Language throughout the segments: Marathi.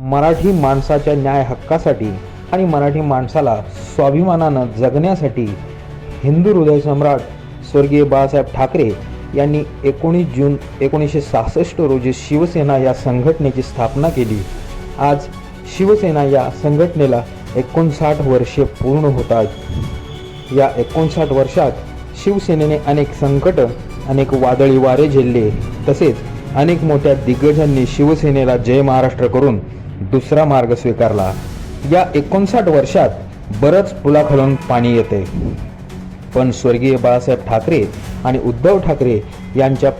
मराठी माणसाच्या न्याय हक्कासाठी आणि मराठी माणसाला स्वाभिमानानं जगण्यासाठी हिंदू हृदय सम्राट स्वर्गीय बाळासाहेब ठाकरे यांनी एकोणीस जून एकोणीसशे सहासष्ट रोजी शिवसेना या संघटनेची स्थापना केली. आज शिवसेना या संघटनेला एकोणसाठ वर्षे पूर्ण होतात. या एकोणसाठ वर्षात शिवसेनेने अनेक संकट अनेक वादळी वारे झेलले. तसेच अनेक मोठ्या दिग्गजांनी शिवसेनेला जय महाराष्ट्र करून दुसरा मार्ग स्वीकारला. या एकोणसाठ वर्षात बरंच पुलाखालून पाणी येते. पण स्वर्गीय बाळासाहेब ठाकरे आणि उद्धव ठाकरे यांच्या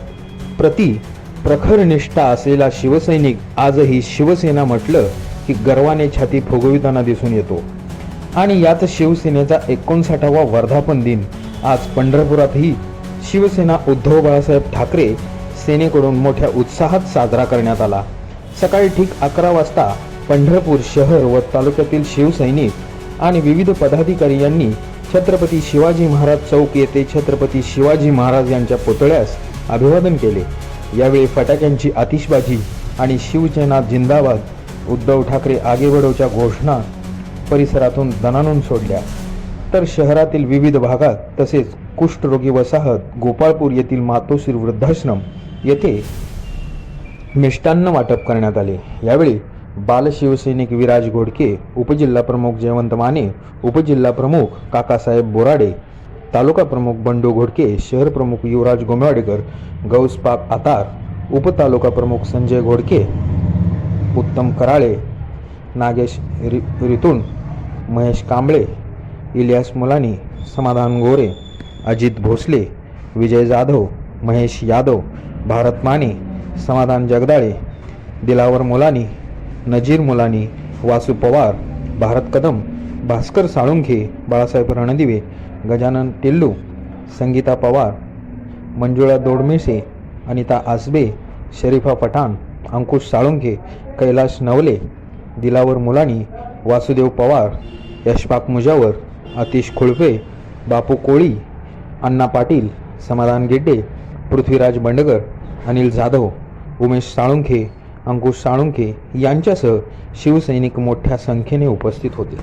प्रति प्रखर निष्ठा असलेला शिवसैनिक आजही शिवसेना म्हटलं की गर्वाने छाती फुगविताना दिसून येतो. आणि याच शिवसेनेचा एकोणसाठावा वर्धापन दिन आज पंढरपुरातही शिवसेना उद्धव बाळासाहेब ठाकरे सेनेकडून मोठ्या उत्साहात साजरा करण्यात आला. सकाळी ठीक अकरा वाजता पंढरपूर शहर व तालुक्यातील शिवसैनिक आणि विविध पदाधिकारी यांनी छत्रपती शिवाजी महाराज चौक येथे छत्रपती शिवाजी महाराज यांच्या पुतळ्यास अभिवादन केले. यावेळी फटाक्यांची आतिषबाजी आणि शिवसेना जिंदाबाद उद्धव ठाकरे आगेबडोच्या घोषणा परिसरातून दणानून सोडल्या. तर शहरातील विविध भागात तसेच कुष्ठरोगी वसाहत गोपाळपूर येथील मातोश्री वृद्धाश्रम येथे मिष्टान्न वाटप करण्यात आले. यावेळी बालशिवसैनिक विराज घोडके उपजिल्हा प्रमुख जयवंत माने उपजिल्हा प्रमुख काकासाहेब बोराडे तालुका प्रमुख बंडू घोडके शहर प्रमुख युवराज गोमेवाडेकर गौसपाक आतार उपतालुका प्रमुख संजय घोडके उत्तम कराळे नागेश रि रितून महेश कांबळे इलियास मुलानी समाधान गोरे अजित भोसले विजय जाधव महेश यादव भारत माने समाधान जगदाळे दिलावर मोलानी नजीर मोलानी वासू पवार भारत कदम भास्कर साळुंखे बाळासाहेब रणदिवे गजानन टिल्लू संगीता पवार मंजुळा दोडमेसे अनिता आसबे शरीफा पठाण अंकुश साळुंखे कैलाश नवले दिलावर मुलानी वासुदेव पवार यशपाक मुजावर अतिश खुळपे बापू कोळी अण्णा पाटील समाधान गिड्डे पृथ्वीराज बंडगर अनिल जाधव. उमेश साळुंखे अंकुश साळुंखे यांच्यासह शिवसैनिक मोठ्या संख्येने उपस्थित होते.